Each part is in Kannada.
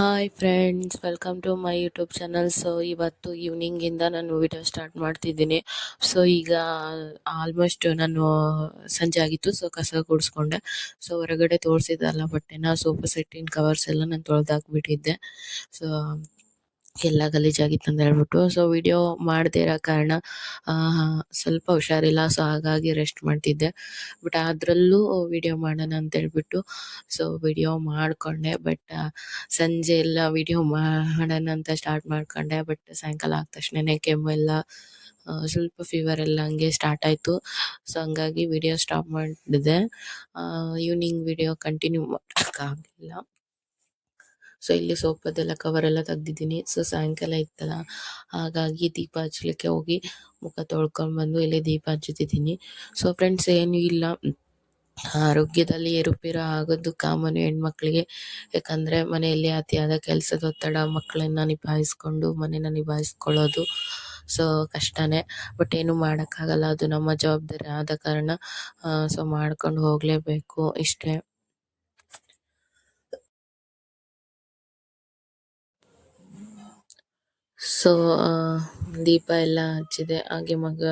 Hi friends welcome to my YouTube channel so ಇವತ್ತು ಈವ್ನಿಂಗಿಂದ ನಾನು ವಿಡಿಯೋ ಸ್ಟಾರ್ಟ್ ಮಾಡ್ತಿದ್ದೀನಿ. ಸೊ ಈಗ ಆಲ್ಮೋಸ್ಟ್ ನಾನು ಸಂಜೆ ಆಗಿತ್ತು. ಸೊ ಕಸ ಗುಡಿಸ್ಕೊಂಡೆ. ಸೊ ಹೊರಗಡೆ ತೋರಿಸಿದಲ್ಲ ಬಟ್ಟೆನ, ಸೋಫಾ ಸೆಟ್ಟಿನ ಕವರ್ಸ್ ಎಲ್ಲ ನಾನು ತೊಳೆದಾಕ್ಬಿಟ್ಟಿದ್ದೆ. ಸೊ ಎಲ್ಲ ಗಲೀಜಾಗಿತ್ತು ಅಂತ ಹೇಳ್ಬಿಟ್ಟು. ಸೊ ವಿಡಿಯೋ ಮಾಡದೇ ಇರೋ ಕಾರಣ ಸ್ವಲ್ಪ ಹುಷಾರಿಲ್ಲ. ಸೊ ಹಾಗಾಗಿ ರೆಸ್ಟ್ ಮಾಡ್ತಿದ್ದೆ. ಬಟ್ ಅದರಲ್ಲೂ ವಿಡಿಯೋ ಮಾಡೋಣ ಅಂತ ಹೇಳ್ಬಿಟ್ಟು ಸೊ ವಿಡಿಯೋ ಮಾಡಿಕೊಂಡೆ. ಬಟ್ ಸಂಜೆ ಎಲ್ಲ ವಿಡಿಯೋ ಮಾಡೋಣ ಅಂತ ಸ್ಟಾರ್ಟ್ ಮಾಡ್ಕೊಂಡೆ. ಬಟ್ ಸಾಯಂಕಾಲ ಆದ ತಕ್ಷಣನೇ ಕೆಮ್ಮು ಎಲ್ಲ ಸ್ವಲ್ಪ ಫೀವರ್ ಎಲ್ಲ ಹಂಗೆ ಸ್ಟಾರ್ಟ್ ಆಯಿತು. ಸೊ ಹಂಗಾಗಿ ವಿಡಿಯೋ ಸ್ಟಾಪ್ ಮಾಡಿದೆ. ಈವ್ನಿಂಗ್ ವಿಡಿಯೋ ಕಂಟಿನ್ಯೂ ಮಾಡೋಕ್ಕಾಗಲಿಲ್ಲ ಸೊ ಇಲ್ಲಿ ಸೋಫಾದೆಲ್ಲ ಕವರ್ ಎಲ್ಲ ತೆಗ್ದಿದ್ದೀನಿ. ಸೊ ಸಾಯಂಕಾಲ ಇತ್ತಲ್ಲ, ಹಾಗಾಗಿ ದೀಪ ಹಚ್ಚಲಿಕ್ಕೆ ಹೋಗಿ ಮುಖ ತೊಳ್ಕೊಂಡು ಬಂದು ಇಲ್ಲಿ ದೀಪ ಹಚ್ಚುತ್ತಿದ್ದೀನಿ. ಸೊ ಫ್ರೆಂಡ್ಸ್ ಏನು ಇಲ್ಲ. ಆರೋಗ್ಯದಲ್ಲಿ ಏರುಪೇರು ಆಗೋದು ಕಾಮನ್ ಹೆಣ್ಮಕ್ಳಿಗೆ. ಯಾಕಂದರೆ ಮನೆಯಲ್ಲಿ ಅತಿಯಾದ ಕೆಲಸದ ಒತ್ತಡ, ಮಕ್ಕಳನ್ನ ನಿಭಾಯಿಸ್ಕೊಂಡು ಮನೇನ ನಿಭಾಯಿಸ್ಕೊಳ್ಳೋದು, ಸೊ, ಕಷ್ಟನೇ. ಬಟ್ ಏನು ಮಾಡೋಕ್ಕಾಗಲ್ಲ. ಅದು ನಮ್ಮ ಜವಾಬ್ದಾರಿ ಆದ ಕಾರಣ ಸೊ ಮಾಡ್ಕೊಂಡು ಹೋಗಲೇಬೇಕು ಇಷ್ಟೇ. ಸೊ ದೀಪ ಎಲ್ಲ ಹಚ್ಚಿದೆ. ಹಾಗೆ ಮಗ,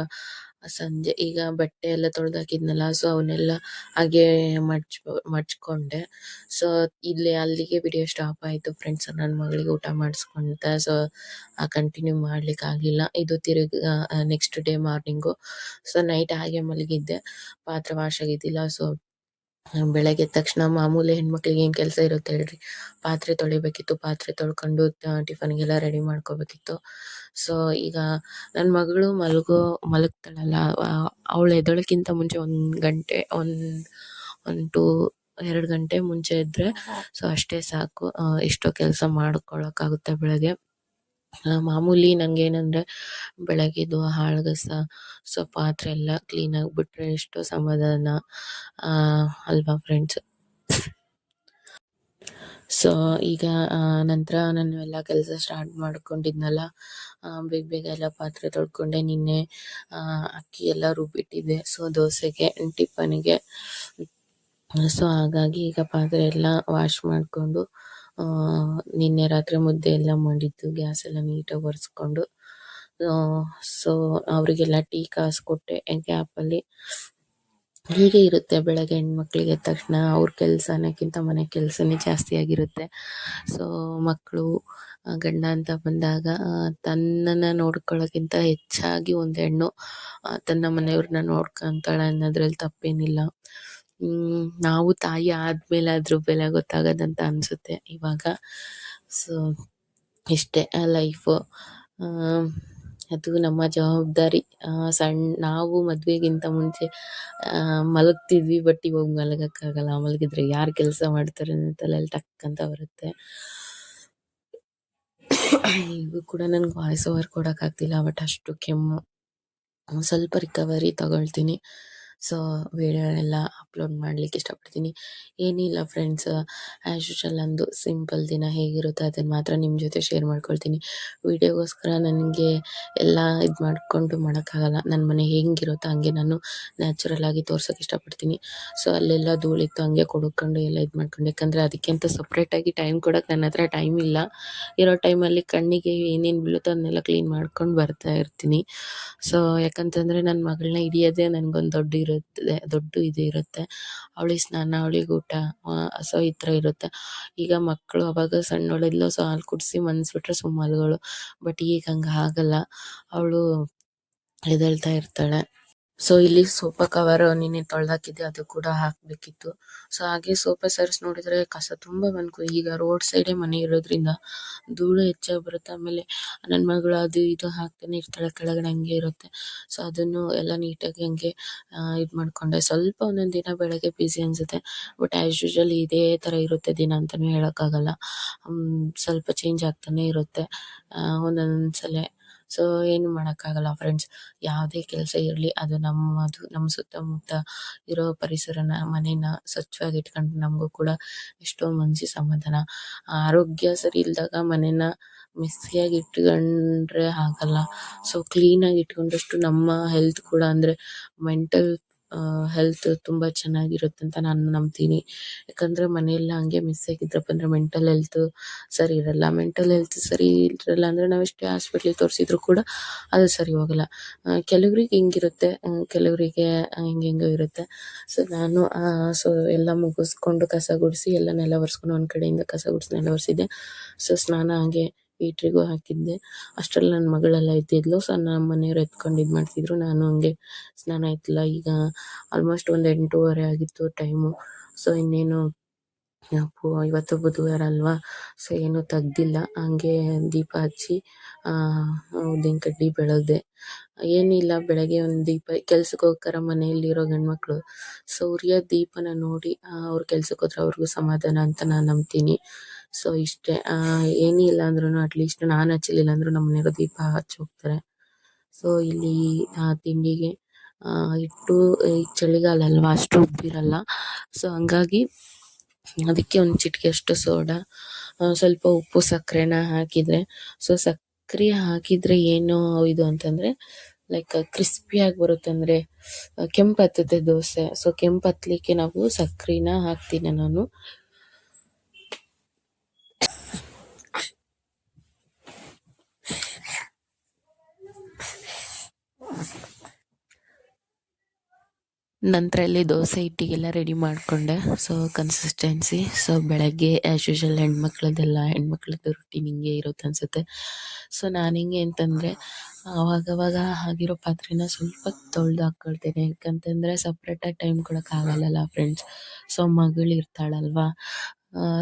ಸಂಜೆ ಈಗ ಬಟ್ಟೆ ಎಲ್ಲ ತೊಳೆದಾಕಿದ್ನಲ್ಲ ಸೊ ಅವನ್ನೆಲ್ಲ ಹಾಗೆ ಮಡ್ಚ್, ಮಡ್ಚ್ಕೊಂಡೆ. ಸೊ ಇಲ್ಲಿ ಅಲ್ಲಿಗೆ ವಿಡಿಯೋ ಸ್ಟಾಪ್ ಆಯಿತು. ಫ್ರೆಂಡ್ಸ್ ನನ್ನ ಮಗಳಿಗೆ ಊಟ ಮಾಡಿಸ್ಕೊಂತ ಸೊ ಕಂಟಿನ್ಯೂ ಮಾಡ್ಲಿಕ್ಕೆ ಆಗಲಿಲ್ಲ. ಇದು ತಿರುಗಿ next day morning so night ಹಾಗೆ ಮಲಗಿದ್ದೆ. ಪಾತ್ರೆ ವಾಶ್ ಆಗಿದ್ದಿಲ್ಲ ಸೊ ಬೆಳಗ್ಗೆ ಎದ್ದ ತಕ್ಷಣ ಮಾಮೂಲಿ ಹೆಣ್ಮಕ್ಳಿಗೆ ಏನು ಕೆಲಸ ಇರುತ್ತೆ ಹೇಳ್ರಿ. ಪಾತ್ರೆ ತೊಳಿಬೇಕಿತ್ತು ಪಾತ್ರೆ ತೊಳ್ಕೊಂಡು ಟಿಫನ್ಗೆಲ್ಲ ರೆಡಿ ಮಾಡ್ಕೋಬೇಕಿತ್ತು. ಸೊ ಈಗ ನನ್ನ ಮಗಳು ಮಲಗೋ ಮಲಗ್ತಾಳಲ್ಲ ಅವಳು ಎದ್ದೋಳಕ್ಕಿಂತ ಮುಂಚೆ ಒಂದು ಗಂಟೆ ಒಂದ್ ಒಂದ್ ಟೂ ಎರಡು ಗಂಟೆ ಮುಂಚೆ ಇದ್ದರೆ ಸೊ ಅಷ್ಟೇ ಸಾಕು. ಎಷ್ಟೋ ಕೆಲಸ ಮಾಡ್ಕೊಳಕ್ಕಾಗುತ್ತೆ ಬೆಳಗ್ಗೆ. ಮಾಮೂಲಿ ನಂಗೇನಂದ್ರೆ ಬೆಳಗ್ಗೆದು ಹಾಳ್ಗಸ, ಸೊ ಪಾತ್ರೆ ಎಲ್ಲ ಕ್ಲೀನ್ ಆಗಿಬಿಟ್ರೆ ಎಷ್ಟೋ ಸಮಾಧಾನ ಅಲ್ವಾ ಫ್ರೆಂಡ್ಸ್ ಸೊ ಈಗ ನಂತರ ನಾನು ಎಲ್ಲ ಕೆಲಸ ಸ್ಟಾರ್ಟ್ ಮಾಡ್ಕೊಂಡಿದ್ನಲ್ಲ ಬೇಗ ಬೇಗ ಎಲ್ಲ ಪಾತ್ರೆ ತೊಳ್ಕೊಂಡೆ. ನಿನ್ನೆ ಅಕ್ಕಿ ಎಲ್ಲ ರುಬ್ಬಿಟ್ಟಿದ್ದೆ. ಸೊ ದೋಸೆಗೆ ಟಿಫನ್ಗೆ ಸೊ ಹಾಗಾಗಿ ಈಗ ಪಾತ್ರೆ ಎಲ್ಲ ವಾಶ್ ಮಾಡಿಕೊಂಡು ನಿನ್ನೆ ರಾತ್ರಿ ಮುದ್ದೆ ಎಲ್ಲ ಮಾಡಿದ್ದು, ಗ್ಯಾಸ್ ಎಲ್ಲ ನೀಟಾಗಿ ಒರೆಸ್ಕೊಂಡು. ಸೊ ಅವರಿಗೆಲ್ಲ ಟೀ ಕಾಸು ಕೊಟ್ಟೆ. ಗ್ಯಾಪಲ್ಲಿ ಹೀಗೆ ಇರುತ್ತೆ ಬೆಳಗ್ಗೆ ಹೆಣ್ಮಕ್ಳಿಗೆ ತಕ್ಷಣ. ಅವ್ರ ಕೆಲಸನಕ್ಕಿಂತ ಮನೆ ಕೆಲಸನೇ ಜಾಸ್ತಿ ಆಗಿರುತ್ತೆ. ಸೊ ಮಕ್ಕಳು ಗಂಡ ಅಂತ ಬಂದಾಗ ತನ್ನನ್ನ ನೋಡ್ಕೊಳ್ಳೋಕ್ಕಿಂತ ಹೆಚ್ಚಾಗಿ ಒಂದು ಹೆಣ್ಣು ತನ್ನ ಮನೆಯವ್ರನ್ನ ನೋಡ್ಕೊಂತಾಳೆ ಅನ್ನೋದ್ರಲ್ಲಿ ತಪ್ಪೇನಿಲ್ಲ. ನಾವು ತಾಯಿ ಆದ್ಮೇಲೆ ಅದ್ರ ಬೆಲೆ ಗೊತ್ತಾಗದಂತ ಅನ್ಸುತ್ತೆ ಇವಾಗ. ಸೊ ಇಷ್ಟೇ ಲೈಫು ಅದು ನಮ್ಮ ಜವಾಬ್ದಾರಿ. ಸಣ್ಣ ನಾವು ಮದುವೆಗಿಂತ ಮುಂಚೆ ಮಲಗ್ತಿದ್ವಿ ಬಟ್ ಇವಾಗ ಮಲಗಕ್ಕಾಗಲ್ಲ. ಮಲಗಿದ್ರೆ ಯಾರು ಕೆಲಸ ಮಾಡ್ತಾರೆ ತಲೆಯಲ್ಲಿ ಟಕ್ ಅಂತ ಬರುತ್ತೆ. ಈಗ ಕೂಡ ನನ್ಗೆ ವಾಯ್ಸ್ ಓವರ್ ಕೊಡೋಕ್ಕಾಗ್ತಿಲ್ಲ ಬಟ್ ಅಷ್ಟು ಕೆಮ್ಮು. ಸ್ವಲ್ಪ ರಿಕವರಿ ತಗೊಳ್ತೀನಿ. ಸೊ ವಿಡಿಯೋ ಎಲ್ಲ ಅಪ್ಲೋಡ್ ಮಾಡಲಿಕ್ಕೆ ಇಷ್ಟಪಡ್ತೀನಿ. ಏನಿಲ್ಲ ಫ್ರೆಂಡ್ಸ್ ಆ್ಯಸ್ ಯೂಶಲ್ ನಂದು ಸಿಂಪಲ್ ದಿನ ಹೇಗಿರುತ್ತೆ ಅದನ್ನು ಮಾತ್ರ ನಿಮ್ಮ ಜೊತೆ ಶೇರ್ ಮಾಡ್ಕೊಳ್ತೀನಿ. ವಿಡಿಯೋಗೋಸ್ಕರ ನನಗೆ ಎಲ್ಲ ಇದು ಮಾಡಿಕೊಂಡು ಮಾಡೋಕ್ಕಾಗಲ್ಲ. ನನ್ನ ಮನೆ ಹೆಂಗಿರುತ್ತೋ ಹಂಗೆ ನಾನು ನ್ಯಾಚುರಲ್ ಆಗಿ ತೋರ್ಸೋಕೆ ಇಷ್ಟಪಡ್ತೀನಿ. ಸೊ ಅಲ್ಲೆಲ್ಲ ಧೂಳಿತ್ತು ಹಂಗೆ ಕೊಡ್ಕೊಂಡು ಎಲ್ಲ ಇದು ಮಾಡ್ಕೊಂಡು. ಯಾಕಂದರೆ ಅದಕ್ಕೆ ಅಂತ ಸಪ್ರೇಟಾಗಿ ಟೈಮ್ ಕೊಡೋಕೆ ನನ್ನ ಹತ್ರ ಟೈಮ್ ಇಲ್ಲ. ಇರೋ ಟೈಮಲ್ಲಿ ಕಣ್ಣಿಗೆ ಏನೇನು ಬೀಳುತ್ತೋ ಅದನ್ನೆಲ್ಲ ಕ್ಲೀನ್ ಮಾಡ್ಕೊಂಡು ಬರ್ತಾ ಇರ್ತೀನಿ. ಸೊ ಯಾಕಂತಂದರೆ ನನ್ನ ಮಗಳನ್ನ ಹಿಡಿಯೋದೇ ನನಗೊಂದು ದೊಡ್ಡ ಇರುತ್ತೆ, ದೊಡ್ಡ ಇದು ಇರುತ್ತೆ. ಅವಳಿಗೆ ಸ್ನಾನ, ಅವಳಿಗೆ ಊಟ ಸೊ ಈ ಥರ ಇರುತ್ತೆ. ಈಗ ಮಕ್ಕಳು ಅವಾಗ ಸಣ್ಣವಳಿದ್ಲು ಸೊ ಹಾಲು ಕುಡಿಸಿ ಮನ್ಸ್ಬಿಟ್ರೆ ಸುಮ್ಮಲ್ಗಳು ಬಟ್ ಈಗ ಹಂಗೆ ಆಗಲ್ಲ. ಅವಳು ಎದ್ದೇಳ್ತಾ ಇರ್ತಾಳೆ. ಸೊ ಇಲ್ಲಿ ಸೋಫಾ ಕವರ್ ನಿನ್ನೆ ತೊಳ್ದಾಕಿದ್ದೆ, ಅದು ಕೂಡ ಹಾಕ್ಬೇಕಿತ್ತು. ಸೊ ಹಾಗೆ ಸೋಫಾ ಸರ್ಸ್ ನೋಡಿದ್ರೆ ಕಸ ತುಂಬಾ ಬಂತು ಈಗ ರೋಡ್ ಸೈಡ್ ಮನೆ ಇರೋದ್ರಿಂದ ಧೂಳು ಹೆಚ್ಚಾಗಿ ಬರುತ್ತೆ. ಆಮೇಲೆ ನನ್ನ ಮಗಳು ಅದು ಇದು ಹಾಕ್ತಾನೆ ಇರ್ತಾಳೆ, ಕೆಳಗಡೆ ಹಂಗೆ ಇರುತ್ತೆ. ಸೊ ಅದನ್ನು ಎಲ್ಲ ನೀಟಾಗಿ ಹಂಗೆ ಇದು ಮಾಡ್ಕೊಂಡೆ. ಸ್ವಲ್ಪ ಒಂದೊಂದು ದಿನ ಬೆಳಗ್ಗೆ ಬಿಸಿ ಅನ್ಸುತ್ತೆ. ಬಟ್ ಆಸ್ ಯೂಶಲ್ ಇದೇ ತರ ಇರುತ್ತೆ ದಿನ ಅಂತಲೂ ಹೇಳೋಕ್ಕಾಗಲ್ಲ. ಸ್ವಲ್ಪ ಚೇಂಜ್ ಆಗ್ತಾನೆ ಇರುತ್ತೆ. ಒಂದೊಂದು ಸಲ ಸೊ ಏನು ಮಾಡೋಕ್ಕಾಗಲ್ಲ ಫ್ರೆಂಡ್ಸ್ ಯಾವುದೇ ಕೆಲಸ ಇರಲಿ, ಅದು ನಮ್ಮದು ನಮ್ಮ ಸುತ್ತಮುತ್ತ ಇರೋ ಪರಿಸರನ, ಮನೇನ ಸ್ವಚ್ಛವಾಗಿ ಇಟ್ಕೊಂಡ್ರೆ ನಮಗೂ ಕೂಡ ಎಷ್ಟೋ ಮನಸ್ಸಿ ಸಮಾಧಾನ. ಆರೋಗ್ಯ ಸರಿ ಇಲ್ದಾಗ ಮನೇನ ಮೆಸ್ಸಿಯಾಗಿ ಇಟ್ಕೊಂಡ್ರೆ ಆಗಲ್ಲ. ಸೊ ಕ್ಲೀನಾಗಿ ಇಟ್ಕೊಂಡಷ್ಟು ನಮ್ಮ ಹೆಲ್ತ್ ಕೂಡ ಅಂದರೆ ಮೆಂಟಲ್ ಹೆಲ್ತ್ ತುಂಬಾ ಚೆನ್ನಾಗಿರುತ್ತೆ ಅಂತ ನಾನು ನಂಬ್ತೀನಿ. ಯಾಕಂದ್ರೆ ಮನೆಯೆಲ್ಲ ಹಂಗೆ ಮಿಸ್ ಆಗಿದ್ರಪ್ಪ ಅಂದ್ರೆ ಮೆಂಟಲ್ ಹೆಲ್ತ್ ಸರಿ ಇರಲ್ಲ. ಮೆಂಟಲ್ ಹೆಲ್ತ್ ಸರಿ ಇರಲ್ಲ ಅಂದ್ರೆ ನಾವು ಎಷ್ಟೇ ಹಾಸ್ಪಿಟ್ಲಿಗೆ ತೋರಿಸಿದ್ರು ಕೂಡ ಅದು ಸರಿ ಹೋಗಲ್ಲ. ಕೆಲವ್ರಿಗೆ ಹಿಂಗಿರುತ್ತೆ. ಕೆಲವರಿಗೆ ಹಿಂಗೆಂಗೋ ಇರುತ್ತೆ. ಸೊ ನಾನು ಸೊ ಎಲ್ಲ ಮುಗಿಸ್ಕೊಂಡು ಕಸ ಗುಡಿಸಿ ಎಲ್ಲ ನೆಲ ಒರೆಸ್ಕೊಂಡು ಒಂದು ಕಡೆಯಿಂದ ಕಸ ಗುಡಿಸಿ ನೆಲ ಒರೆಸಿದ್ದೆ. ಸೊ ಸ್ನಾನ ಹಾಗೆ ಹೀಟ್ರಿಗೂ ಹಾಕಿದ್ದೆ. ಅಷ್ಟರಲ್ಲಿ ನನ್ನ ಮಗಳೆಲ್ಲ ಎದ್ದಿದ್ಲು ಸೊ ನಮ್ಮ ಮನೆಯವ್ರು ಎತ್ಕೊಂಡು ಇದು ಮಾಡ್ತಿದ್ರು. ನಾನು ಹಂಗೆ ಸ್ನಾನ ಆಯ್ತಲ್ಲ, ಈಗ ಆಲ್ಮೋಸ್ಟ್ ಒಂದು ಎಂಟೂವರೆ ಆಗಿತ್ತು ಟೈಮು ಸೊ ಇನ್ನೇನು ಪು ಇವತ್ತು ಬುಧವಾರ ಅಲ್ವಾ? ಸೊ ಏನು ತೆಗ್ದಿಲ್ಲ. ಹಂಗೆ ದೀಪ ಹಚ್ಚಿ ಉದ್ದಿನ ಕಡ್ಡಿ ಬೆಳೆದೆ. ಏನಿಲ್ಲ, ಬೆಳಗ್ಗೆ ಒಂದು ದೀಪ ಕೆಲ್ಸಕ್ಕೆ ಹೋಗ್ತಾರ ಮನೆಯಲ್ಲಿರೋ ಗಂಡ್ಮಕ್ಳು. ಸೂರ್ಯ ದೀಪನ ನೋಡಿ ಅವ್ರ ಕೆಲ್ಸಕ್ಕೆ ಹೋದ್ರೆ ಅವ್ರಿಗೂ ಸಮಾಧಾನ ಅಂತ ನಾನು ನಂಬ್ತೀನಿ. ಸೊ ಇಷ್ಟೇ ಏನಿಲ್ಲ ಅಂದ್ರೂ ಅಟ್ಲೀಸ್ಟ್ ನಾನು ಹಚ್ಚಲಿಲ್ಲ ಅಂದ್ರು ನಮ್ ಮನೆಯವರು ದೀಪ ಹಚ್ಚಿ ಹೋಗ್ತಾರೆ. ಸೊ ಇಲ್ಲಿ ತಿಂಡಿಗೆ ಇಟ್ಟು ಈಗ ಚಳಿಗಾಲ ಅಲ್ವಾ, ಅಷ್ಟು ಉಬ್ಬಿರಲ್ಲ ಸೊ ಹಂಗಾಗಿ ಅದಕ್ಕೆ ಒಂದು ಚಿಟಿಕೆ ಅಷ್ಟು ಸೋಡಾ ಸ್ವಲ್ಪ ಉಪ್ಪು, ಸಕ್ಕರೆನ ಹಾಕಿದ್ರೆ. ಸೊ ಸಕ್ಕರೆ ಹಾಕಿದ್ರೆ ಏನು ಇದು ಅಂತಂದ್ರೆ ಲೈಕ್ ಕ್ರಿಸ್ಪಿಯಾಗಿ ಬರುತ್ತೆ ಅಂದ್ರೆ, ಕೆಂಪು ಹತ್ತುತ್ತೆ ದೋಸೆ. ಸೊ ಕೆಂಪು ಹತ್ತಲಿಕ್ಕೆ ನಾವು ಸಕ್ಕರೆನ ಹಾಕ್ತೀನಿ ನಾನು. ನಂತರ ಇಲ್ಲಿ ದೋಸೆ ಹಿಟ್ಟಿಗೆಲ್ಲ ರೆಡಿ ಮಾಡಿಕೊಂಡೆ. ಸೊ ಕನ್ಸಿಸ್ಟೆನ್ಸಿ ಸೊ ಬೆಳಗ್ಗೆ ಆ್ಯಸ್ ಯೂಶಲ್ ಹೆಣ್ಮಕ್ಳದೆಲ್ಲ ಹೆಣ್ಮಕ್ಳದ್ದು ರೊಟ್ಟಿ ಹಿಂಗೆ ಇರುತ್ತೆ ಅನಿಸುತ್ತೆ. ಸೊ ನಾನು ಹಿಂಗೆ ಅಂತಂದರೆ ಆವಾಗವಾಗ ಆಗಿರೋ ಪಾತ್ರೆನ ಸ್ವಲ್ಪ ತೊಳೆದು ಹಾಕ್ಕೊಳ್ತೇನೆ ಯಾಕಂತಂದರೆ ಸಪ್ರೇಟಾಗಿ ಟೈಮ್ ಕೊಡೋಕ್ಕಾಗಲ್ಲಲ್ಲ ಫ್ರೆಂಡ್ಸ್ ಸೊ ಮಗಳು ಇರ್ತಾಳಲ್ವಾ?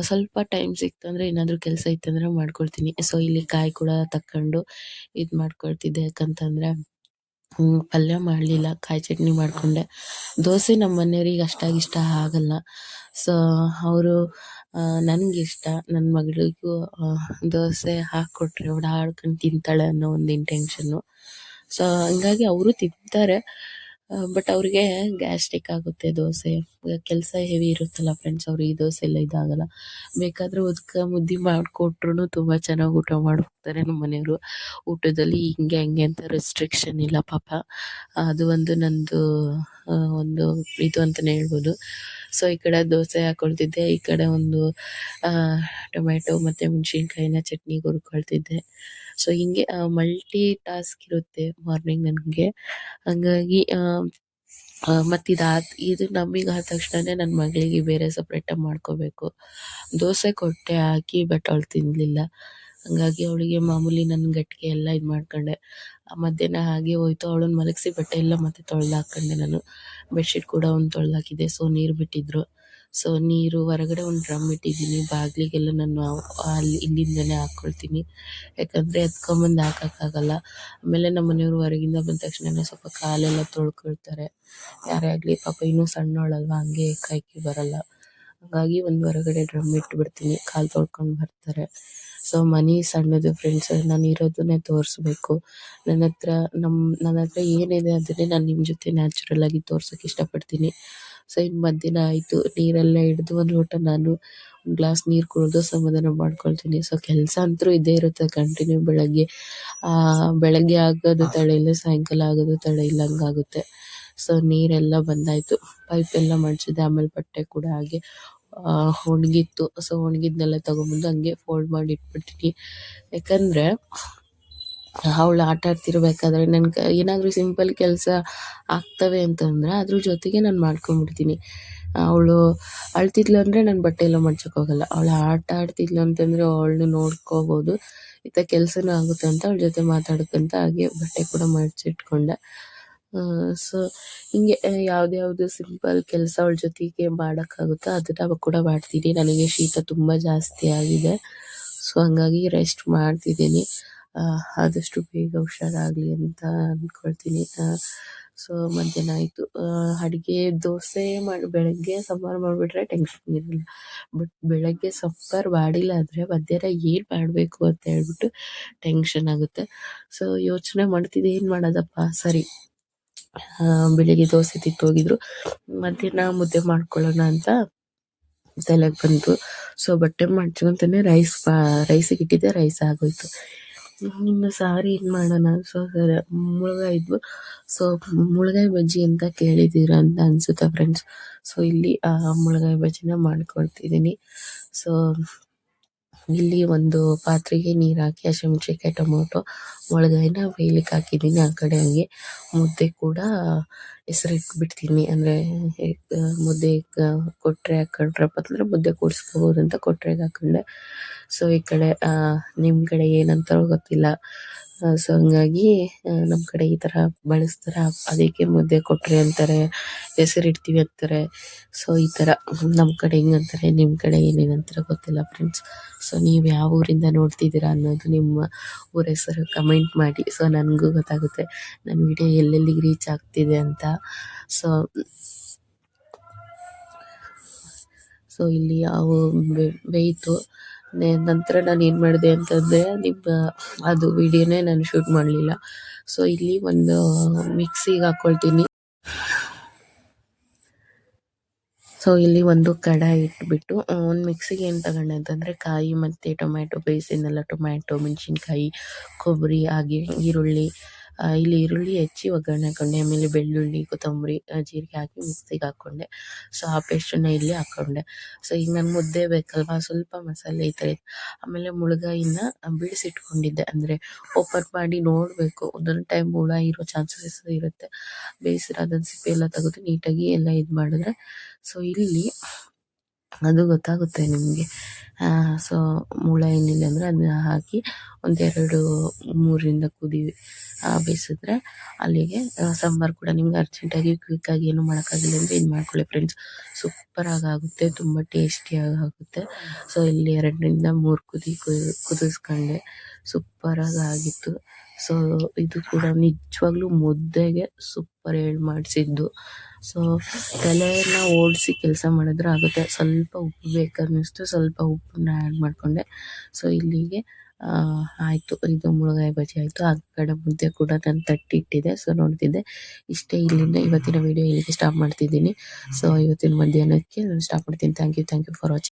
ಸ್ವಲ್ಪ ಟೈಮ್ ಸಿಕ್ತಂದ್ರೆ ಏನಾದರೂ ಕೆಲಸ ಇತ್ತಂದ್ರೆ ಮಾಡ್ಕೊಳ್ತೀನಿ. ಸೊ ಇಲ್ಲಿ ಕಾಯಿ ಕೂಡ ತಕ್ಕೊಂಡು ಇದು ಮಾಡ್ಕೊಳ್ತಿದ್ದೆ ಯಾಕಂತಂದರೆ ಪಲ್ಯ ಮಾಡಲಿಲ್ಲ, ಕಾಯಿ ಚಟ್ನಿ ಮಾಡಿಕೊಂಡೆ. ದೋಸೆ ನಮ್ಮ ಮನೆಯವ್ರಿಗೆ ಅಷ್ಟಾಗಿ ಇಷ್ಟ ಆಗಲ್ಲ. ಸೊ ಅವರು ನನಗಿಷ್ಟ ನನ್ನ ಮಗಳಿಗೂ ದೋಸೆ ಹಾಕ್ಕೊಟ್ರೆ ಓಡಾಡ್ಕೊಂಡು ತಿಂತಾಳೆ ಅನ್ನೋ ಒಂದು ಇಂಟೆನ್ಷನ್ನು ಸೊ ಹಂಗಾಗಿ ಅವರು ತಿಂತಾರೆ. ಬಟ್ ಅವ್ರಿಗೆ ಗ್ಯಾಸ್ಟ್ರಿಕ್ ಆಗುತ್ತೆ, ದೋಸೆ. ಕೆಲಸ ಹೆವಿ ಇರುತ್ತಲ್ಲ ಫ್ರೆಂಡ್ಸ್ ಅವ್ರಿಗೆ ಈ ದೋಸೆ ಎಲ್ಲ ಇದಾಗಲ್ಲ. ಬೇಕಾದ್ರೆ ಉದ್ಕ ಮುದ್ದೆ ಮಾಡಿಕೊಟ್ರು ತುಂಬ ಚೆನ್ನಾಗಿ ಊಟ ಮಾಡಿ ಹೋಗ್ತಾರೆ ನಮ್ಮ ಮನೆಯವರು. ಊಟದಲ್ಲಿ ಹಿಂಗೆ, ಹಂಗೆ ಅಂತ ರೆಸ್ಟ್ರಿಕ್ಷನ್ ಇಲ್ಲ ಪಾಪ. ಅದು ಒಂದು ನಂದು ಒಂದು ಇದು ಅಂತಾನೆ ಹೇಳ್ಬೋದು. ಸೊ ಈ ಕಡೆ ದೋಸೆ ಹಾಕೊಳ್ತಿದ್ದೆ, ಈ ಕಡೆ ಒಂದು ಟೊಮೆಟೊ ಮತ್ತು ಮೆಣಸಿನ್ಕಾಯಿನ ಚಟ್ನಿಗೆ ಹುರ್ಕೊಳ್ತಿದ್ದೆ. ಸೊ ಹಿಂಗೆ ಮಲ್ಟಿ ಟಾಸ್ಕ್ ಇರುತ್ತೆ ಮಾರ್ನಿಂಗ್ ನನಗೆ. ಹಂಗಾಗಿ ಮತ್ತು ಇದಾದ ಇದು ನಮಗೆ ಆದ ತಕ್ಷಣನೇ ನನ್ನ ಮಗಳಿಗೆ ಬೇರೆ ಸಪ್ರೇಟಾಗಿ ಮಾಡ್ಕೋಬೇಕು. ದೋಸೆ ಕೊಟ್ಟೆ ಹಾಕಿ ಬಟ್ ಅವಳು ತಿನ್ನಲಿಲ್ಲ ಹಂಗಾಗಿ ಅವಳಿಗೆ ಮಾಮೂಲಿ ನನ್ನ ಗಟ್ಟಿಗೆ ಎಲ್ಲ ಇದು ಮಾಡ್ಕೊಂಡೆ. ಮಧ್ಯಾಹ್ನ ಹಾಗೆ ಹೋಯ್ತು ಅವಳನ್ನ ಮಲಗಿಸಿ ಬಟ್ಟೆ ಎಲ್ಲ ಮತ್ತೆ ತೊಳ್ದು ಹಾಕ್ಕೊಂಡೆ ನಾನು. ಬೆಡ್ಶೀಟ್ ಕೂಡ ಒಂದು ತೊಳ್ದು ಹಾಕಿದ್ದೆ ಸೊ ನೀರು ಬಿಟ್ಟಿದ್ರು. ಸೊ ನೀರು ಹೊರಗಡೆ ಒಂದು ಡ್ರಮ್ ಇಟ್ಟಿದ್ದೀನಿ. ಬಾಗಿಲಿಗೆಲ್ಲ ನಾನು ಅಲ್ಲಿ ಇಲ್ಲಿಂದನೇ ಹಾಕ್ಕೊಳ್ತೀನಿ ಯಾಕಂದರೆ ಎತ್ಕೊಂಬಂದು ಹಾಕೋಕ್ಕಾಗಲ್ಲ. ಆಮೇಲೆ ನಮ್ಮ ಮನೆಯವರು ಹೊರಗಿಂದ ಬಂದ ತಕ್ಷಣನೇ ಸ್ವಲ್ಪ ಕಾಲೆಲ್ಲ ತೊಳ್ಕೊಳ್ತಾರೆ. ಯಾರೇ ಆಗಲಿ ಪಾಪ ಇನ್ನೂ ಸಣ್ಣವಳಲ್ವಾ, ಹಂಗೆ ಕೈಕಿ ಬರಲ್ಲ. ಹಾಗಾಗಿ ಒಂದು ಹೊರಗಡೆ ಡ್ರಮ್ ಇಟ್ಬಿಡ್ತೀನಿ. ಕಾಲು ತೊಳ್ಕೊಂಡು ಬರ್ತಾರೆ. ಸೊ ಮನೆ ಸಣ್ಣದು ಫ್ರೆಂಡ್ಸ್ ನಾನು ಇರೋದನ್ನೇ ತೋರಿಸ್ಬೇಕು. ನನ್ನ ಹತ್ರ ನಮ್ಮ ನನ್ನ ಹತ್ರ ಏನಿದೆ ಅದನ್ನೇ ನಾನು ನಿಮ್ಮ ಜೊತೆ ನ್ಯಾಚುರಲ್ ಆಗಿ ತೋರ್ಸೋಕೆ ಇಷ್ಟಪಡ್ತೀನಿ. ಸೊ ಇನ್ನು ಮಧ್ಯಾಹ್ನ ಆಯಿತು, ನೀರೆಲ್ಲ ಹಿಡಿದು ಒಂದು ಲೋಟ ನಾನು ಒಂದು ಗ್ಲಾಸ್ ನೀರು ಕುಡಿದು ಸಮಾಧಾನ ಮಾಡ್ಕೊಳ್ತೀನಿ. ಸೊ ಕೆಲಸ ಅಂತೂ ಇದ್ದೇ ಇರುತ್ತೆ. ಕಂಟಿನ್ಯೂ ಬೆಳಗ್ಗೆ ಬೆಳಗ್ಗೆ ಆಗೋದು ತಡ ಇಲ್ಲ, ಸಾಯಂಕಾಲ ಆಗೋದು ತಡ ಇಲ್ಲ ಹಂಗಾಗುತ್ತೆ ಸೊ ನೀರೆಲ್ಲ ಬಂದಾಯಿತು. ಎಲ್ಲ ಮಡಿಸಿದೆ ಆಮೇಲೆ ಬಟ್ಟೆ ಕೂಡ ಹಾಗೆ ಒಣಗಿತ್ತು. ಸೊ ಒಣಗಿದ್ನೆಲ್ಲ ತಗೊಂಬಂದು ಹಂಗೆ ಫೋಲ್ಡ್ ಮಾಡಿ ಇಟ್ಬಿಡ್ತೀನಿ. ಯಾಕಂದರೆ ಅವಳು ಆಟ ಆಡ್ತಿರ್ಬೇಕಾದ್ರೆ ನನ್ಗೆ ಏನಾದರೂ ಸಿಂಪಲ್ ಕೆಲಸ ಆಗ್ತವೆ ಅಂತಂದ್ರೆ ಅದ್ರ ಜೊತೆಗೆ ನಾನು ಮಾಡ್ಕೊಂಬಿಡ್ತೀನಿ ಅವಳು ಅಳ್ತಿದ್ಲು ಅಂದರೆ ನಾನು ಬಟ್ಟೆ ಎಲ್ಲ ಹೋಗಲ್ಲ. ಅವಳು ಆಟ ಆಡ್ತಿದ್ಲು ಅಂತಂದರೆ ಅವಳನ್ನ ನೋಡ್ಕೋಬೋದು. ಇತ್ತ ಕೆಲಸನೂ ಆಗುತ್ತೆ ಅಂತ ಅವಳ ಜೊತೆ ಮಾತಾಡ್ಕೊಂತ ಹಾಗೆ ಬಟ್ಟೆ ಕೂಡ ಮಡ್ಚಿಟ್ಕೊಂಡೆ ಸೊ ಹಿಂಗೆ ಯಾವ್ದು ಯಾವುದು ಸಿಂಪಲ್ ಕೆಲಸ ಅವಳ ಜೊತೆಗೆ ಮಾಡೋಕ್ಕಾಗುತ್ತೋ ಅದನ್ನ ಕೂಡ ಮಾಡ್ತೀನಿ ನನಗೆ ಶೀತ ತುಂಬ ಜಾಸ್ತಿ ಆಗಿದೆ. ಸೊ ಹಂಗಾಗಿ ರೆಸ್ಟ್ ಮಾಡ್ತಿದ್ದೀನಿ. ಆದಷ್ಟು ಬೇಗ ಹುಷಾರಾಗಲಿ ಅಂತ ಅಂದ್ಕೊಳ್ತೀನಿ ಸೊ ಮಧ್ಯಾಹ್ನ ಆಯಿತು. ಅಡುಗೆ ದೋಸೆ ಮಾಡಿ, ಬೆಳಗ್ಗೆ ಸಾಂಬಾರ್ ಮಾಡ್ಬಿಟ್ರೆ ಟೆನ್ಷನ್ ಇರಲ್ಲ. ಬಟ್ ಬೆಳಗ್ಗೆ ಸಾಂಬಾರ್ ಮಾಡಿಲ್ಲ ಆದ್ರೆ ಮಧ್ಯಾಹ್ನ ಏನ್ ಮಾಡಬೇಕು ಅಂತ ಹೇಳ್ಬಿಟ್ಟು ಟೆನ್ಷನ್ ಆಗುತ್ತೆ. ಸೊ ಯೋಚನೆ ಮಾಡ್ತಿದ್ದೆ, ಏನು ಮಾಡೋದಪ್ಪ? ಸರಿ. ಬೆಳಿಗ್ಗೆ ದೋಸೆ ತಿತ್ತೋಗಿದ್ರು ಮಧ್ಯಾಹ್ನ ಮುದ್ದೆ ಮಾಡ್ಕೊಳ್ಳೋಣ ಅಂತ ತಲೆಗೆ ಬಂತು. ಸೊ ಬಟ್ಟೆ ಮಾಡ್ಸ್ಕೊಂತಾನೆ ರೈಸ್ ರೈಸಿಗೆ ಇಟ್ಟಿದ್ದೆ ರೈಸ್ ಆಗೋಯ್ತು. ಇನ್ನು ಸಾರಿ ಏನು ಮಾಡೋಣ? ಸೊ ಮುಳುಗಾಯಿ ಇದ್ವು. ಸೊ ಮುಳುಗಾಯಿ ಬಜ್ಜಿ ಅಂತ ಕೇಳಿದ್ದೀರ ಅಂತ ಅನ್ಸುತ್ತೆ ಫ್ರೆಂಡ್ಸ್ ಸೊ ಇಲ್ಲಿ, ಆ, ಮುಳುಗಾಯಿ ಬಜ್ಜಿನ ಮಾಡ್ಕೊಳ್ತಿದ್ದೀನಿ. ಸೊ ಇಲ್ಲಿ ಒಂದು ಪಾತ್ರೆಗೆ ನೀರು ಹಾಕಿ ಹಸಿಮೆಣಸಿನ್ಕಾಯಿ ಟೊಮೊಟೊ ಒಳಗಡೆನ ಬೇಯಲಿಕ್ಕೆ ಹಾಕಿದೀನಿ ಆ ಕಡೆ ಹಂಗೆ ಮುದ್ದೆ ಕೂಡ ಹೆಸರಿಟ್ಟು ಬಿಡ್ತೀನಿ ಅಂದ್ರೆ ಮುದ್ದೆ ಕೊಟ್ರೆ ಹಾಕೊಂಡ್ರಪ್ಪ ಅಂತಂದ್ರೆ ಮುದ್ದೆ ಕೂಡಿಸ್ಕೋಬೋದು ಅಂತ ಕೊಟ್ರೆಗೆ ಹಾಕೊಂಡೆ. ಸೊ ಈ ಕಡೆ ನಿಮ್ ಕಡೆ ಏನಂತಾರೋ ಗೊತ್ತಿಲ್ಲ. ಸೊ ಹಂಗಾಗಿ ನಮ್ ಕಡೆ ಈ ತರ ಬಳಸ್ತಾರ. ಅದಕ್ಕೆ ಮುದ್ದೆ ಕೊಟ್ರಿ ಅಂತಾರೆ, ಹೆಸರಿಡ್ತೀವಿ ಅಂತಾರೆ. ಸೊ ಈ ತರ ನಮ್ ಕಡೆ ಹಿಂಗೆ ಅಂತಾರೆ ನಿಮ್ಮ ಕಡೆ ಏನೇನು ಅಂತಾರೆ ಗೊತ್ತಿಲ್ಲ ಫ್ರೆಂಡ್ಸ್ ಸೊ ನೀವು ಯಾವ ಊರಿಂದ ನೋಡ್ತಿದ್ದೀರಾ ಅನ್ನೋದು ನಿಮ್ಮ ಊರ ಹೆಸರು ಕಮೆಂಟ್ ಮಾಡಿ. ಸೊ ನನಗೂ ಗೊತ್ತಾಗುತ್ತೆ ನನ್ನ ವಿಡಿಯೋ ಎಲ್ಲೆಲ್ಲಿಗೆ ರೀಚ್ ಆಗ್ತಿದೆ ಅಂತ. ಸೊ ಸೊ ಇಲ್ಲಿ ಅವು ಬೇಯಿತು. ನಂತರ ನಾನು ಏನು ಮಾಡಿದೆ ಅಂತಂದರೆ ನಿಮ್ಮ ಅದು ವಿಡಿಯೋನೇ ನಾನು ಶೂಟ್ ಮಾಡಲಿಲ್ಲ. ಸೊ ಇಲ್ಲಿ ಒಂದು ಮಿಕ್ಸಿಗೆ ಹಾಕೊಳ್ತೀನಿ. ಸೊ ಇಲ್ಲಿ ಒಂದು ಕಡಾಯಿ ಇಟ್ಬಿಟ್ಟು, ಒಂದು ಮಿಕ್ಸಿಗೆ ಏನು ತಗೊಂಡೆ ಅಂತಂದರೆ ಕಾಯಿ ಮತ್ತು ಟೊಮ್ಯಾಟೊ ಬೇಯಿಸಿದ್ನಲ್ಲ, ಟೊಮ್ಯಾಟೊ, ಮೆಣಸಿನ್ಕಾಯಿ ಕೊಬ್ಬರಿ ಹಾಗೆ ಈರುಳ್ಳಿ ಇಲ್ಲಿ ಈರುಳ್ಳಿ ಹೆಚ್ಚಿ ಒಗ್ಗರಣೆ ಹಾಕೊಂಡೆ, ಆಮೇಲೆ ಬೆಳ್ಳುಳ್ಳಿ, ಕೊತ್ತಂಬರಿ ಜೀರಿಗೆ ಹಾಕಿ ಮಿಕ್ಸಿಗೆ ಹಾಕೊಂಡೆ. ಸೊ ಆ ಪೇಸ್ಟನ್ನು ಇಲ್ಲಿ ಹಾಕೊಂಡೆ. ಸೊ ಈಗ ನಾನು ಮುದ್ದೆ ಬೇಕಲ್ವಾ, ಸ್ವಲ್ಪ ಮಸಾಲೆ ಈ ಥರ ಆಮೇಲೆ ಮುಳುಗಾಯಿನ ಬಿಡಿಸಿಟ್ಕೊಂಡಿದ್ದೆ. ಅಂದರೆ ಓಪನ್ ಮಾಡಿ ನೋಡಬೇಕು. ಒಂದೊಂದು ಟೈಮ್ ಹುಳ ಇರೋ ಚಾನ್ಸಸ್ ಇರುತ್ತೆ. ಬೇಯಿಸಿರೋ ಅದನ್ನು ಸಿಪ್ಪೆ ಎಲ್ಲ ತೆಗೆದು ನೀಟಾಗಿ ಎಲ್ಲ ಇದು ಮಾಡಿದ್ರೆ ಸೊ ಇಲ್ಲಿ ಅದು ಗೊತ್ತಾಗುತ್ತೆ ನಿಮಗೆ. ಸೊ ಮೂಳ ಏನಿಲ್ಲ ಅಂದರೆ ಅದನ್ನ ಹಾಕಿ ಒಂದೆರಡು ಮೂರಿಂದ ಕುದಿ ಬೇಯಿಸಿದ್ರೆ ಅಲ್ಲಿಗೆ ಸಾಂಬಾರು ಕೂಡ ನಿಮ್ಗೆ ಅರ್ಜೆಂಟಾಗಿ ಕ್ವಿಕ್ಕಾಗಿ ಏನು ಮಾಡೋಕ್ಕಾಗಿಲ್ಲ ಅಂದರೆ ಇದು ಮಾಡ್ಕೊಳ್ಳಿ ಫ್ರೆಂಡ್ಸ್ ಸೂಪರಾಗಿ ಆಗುತ್ತೆ, ತುಂಬ ಟೇಸ್ಟಿಯಾಗಿ ಆಗುತ್ತೆ. ಸೊ ಇಲ್ಲಿ ಎರಡರಿಂದ ಮೂರು ಕುದಿ ಕುದಿಸ್ಕೊಂಡೆ. ಸೂಪರಾಗಿ ಆಗಿತ್ತು. ಸೊ ಇದು ಕೂಡ ನಿಜವಾಗ್ಲೂ ಮುದ್ದೆಗೆ ಸೂಪರ್ ಹೇಳಿ ಮಾಡಿಸಿದ್ದು. ಸೊ ತಲೆಯನ್ನ ಓಡಿಸಿ ಕೆಲಸ ಮಾಡಿದ್ರೆ ಆಗುತ್ತೆ. ಸ್ವಲ್ಪ ಉಪ್ಪು ಬೇಕನ್ನಿಸ್ತು, ಸ್ವಲ್ಪ ಉಪ್ಪನ್ನ ಆ್ಯಡ್ ಮಾಡಿಕೊಂಡೆ. ಸೊ ಇಲ್ಲಿಗೆ ಆಯಿತು. ಇದು ಮುಳುಗಾಯಿ ಬಜ್ಜಿ ಆಯಿತು. ಆ ಕಡೆ ಮುದ್ದೆ ಕೂಡ ನಾನು ಇಟ್ಟಿದ್ದೆ ಸೊ ನೋಡ್ತಿದ್ದೆ. ಇಷ್ಟೇ ಇಲ್ಲಿಂದ ಇವತ್ತಿನ ವಿಡಿಯೋ ಇಲ್ಲಿಗೆ ಸ್ಟಾಪ್ ಮಾಡ್ತಿದ್ದೀನಿ. ಸೊ ಇವತ್ತಿನ ಮಧ್ಯಾಹ್ನಕ್ಕೆ ನಾನು ಸ್ಟಾಪ್ ಮಾಡ್ತೀನಿ. Thank you thank you for watching